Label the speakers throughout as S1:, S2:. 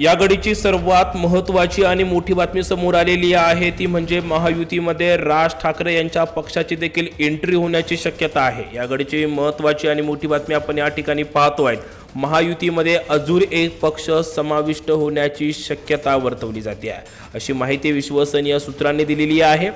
S1: या घडीची सर्वात महत्त्वाची आणि मोठी बातमी समोर आलेली आहे ती म्हणजे महायुतीमध्ये राज ठाकरे यांच्या पक्षाची देखील एंट्री होण्याची शक्यता आहे. या घडीची महत्त्वाची आणि मोठी बातमी आपण या ठिकाणी पाहतोय. महायुतीमध्ये अजून एक पक्ष समाविष्ट होण्याची शक्यता वर्तवली जाते आहे. अशी माहिती विश्वसनीय सूत्रांनी दिलेली आहे.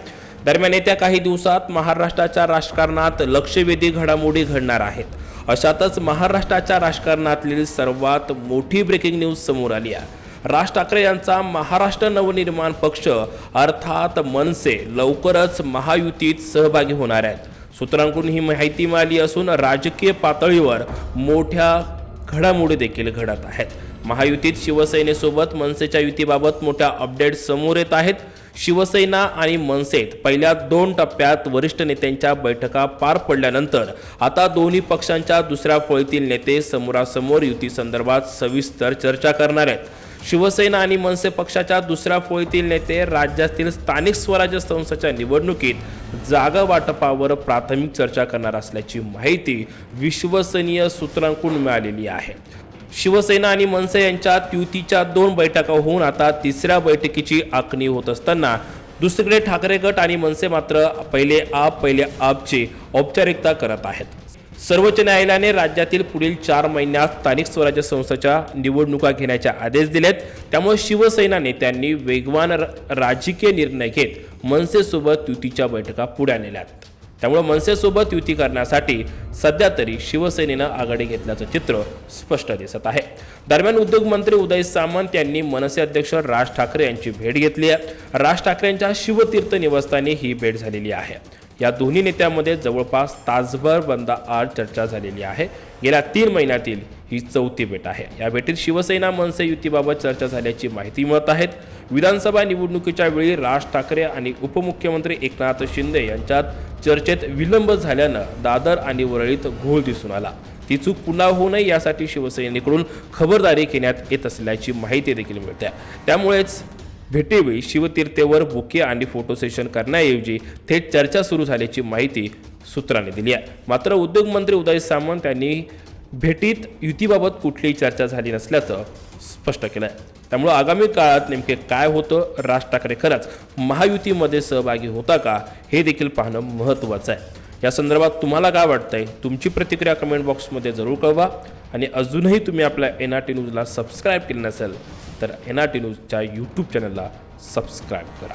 S1: दरम्यान येत्या काही दिवसात महाराष्ट्राच्या राजकारणात लक्षवेधी घडामोडी घडणार आहेत. अशातच महाराष्ट्राच्या राजकारणातली सर्वात मोठी ब्रेकिंग न्यूज समोर आली आहे. राज ठाकरे यांचा महाराष्ट्र नवनिर्माण पक्ष अर्थात मनसे लवकरच महायुतीत सहभागी होणार आहेत. सूत्रांकडून ही माहिती मिळाली असून राजकीय पातळीवर मोठ्या घडामोडी देखील घडत आहेत. महायुतीत शिवसेनेसोबत मनसेच्या युतीबाबत मोठ्या अपडेट समोर येत आहेत. शिवसेना आणि मनसेत पहिल्या दोन टप्प्यात वरिष्ठ नेत्यांच्या बैठका पार पडल्यानंतर आता दोन्ही पक्षांच्या दुसऱ्या फळीतील नेते समोरासमोर युती संदर्भात सविस्तर चर्चा करणार आहेत. शिवसेना आणि मनसे पक्षाच्या दुसऱ्या फळीतील नेते राज्यातील स्थानिक स्वराज्य संस्थेच्या निवडणुकीत जागा वाटपावर प्राथमिक चर्चा करणार असल्याची माहिती विश्वसनीय सूत्रांकडून मिळालेली आहे. शिवसेना आणि मनसे यांच्यात युतीच्या दोन बैठका होऊन आता तिसऱ्या बैठकीची आखणी होत असताना दुसरीकडे ठाकरे गट आणि मनसे मात्र पहिले आप पहिले आपची औपचारिकता करत आहेत. सर्वोच्च न्यायालयाने राज्यातील पुढील चार महिन्यात स्थानिक स्वराज्य संस्थेच्या निवडणुका घेण्याचे आदेश दिलेत. त्यामुळे शिवसेना नेत्यांनी वेगवान राजकीय निर्णय घेत मनसेसोबत युतीच्या बैठका पुढे नेल्यात त्यामुळे मनसेसोबत युती करण्यासाठी सध्या तरी शिवसेनेनं आघाडी घेतल्याचं चित्र स्पष्ट दिसत आहे. दरम्यान उद्योगमंत्री उदय सामंत यांनी मनसे अध्यक्ष राज ठाकरे यांची भेट घेतली आहे. राज ठाकरेंच्या शिवतीर्थ निवासस्थानी ही भेट झालेली आहे. या दोन्ही नेत्यांमध्ये जवळपास तासभर बंद आज चर्चा झालेली आहे. गेल्या तीन महिन्यातील ही चौथी भेट आहे. या भेटीत शिवसेना मनसे युतीबाबत चर्चा झाल्याची माहिती मिळत आहेत. विधानसभा निवडणुकीच्या वेळी राज ठाकरे आणि उपमुख्यमंत्री एकनाथ शिंदे यांच्यात चर्चेत विलंब झाल्यानं दादर आणि वरळीत घोळ दिसून आला. ती चूक पुन्हा होऊ नये यासाठी शिवसेनेकडून खबरदारी घेण्यात येत असल्याची माहिती देखील मिळते. त्यामुळेच भेटीवेळी शिवतीर्थेवर बुके आणि फोटो सेशन करण्याऐवजी थेट चर्चा सुरू झाल्याची माहिती सूत्रांनी दिली आहे. मात्र उद्योगमंत्री उदय सामंत यांनी भेटीत युतीबाबत कुठलीही चर्चा झाली नसल्याचं स्पष्ट केलं आहे त्यामुळं आगामी काळात नेमके काय होतं राज ठाकरे खरंच महायुतीमध्ये सहभागी होता का हे देखील पाहणं महत्त्वाचं आहे. या संदर्भात तुम्हाला काय वाटतंय तुमची प्रतिक्रिया कमेंट बॉक्समध्ये जरूर कळवा आणि अजूनही तुम्ही आपल्या एन आर टी न्यूजला सबस्क्राईब केलं नसेल तर एन आर टी न्यूजच्या यूट्यूब चॅनलला सबस्क्राईब करा.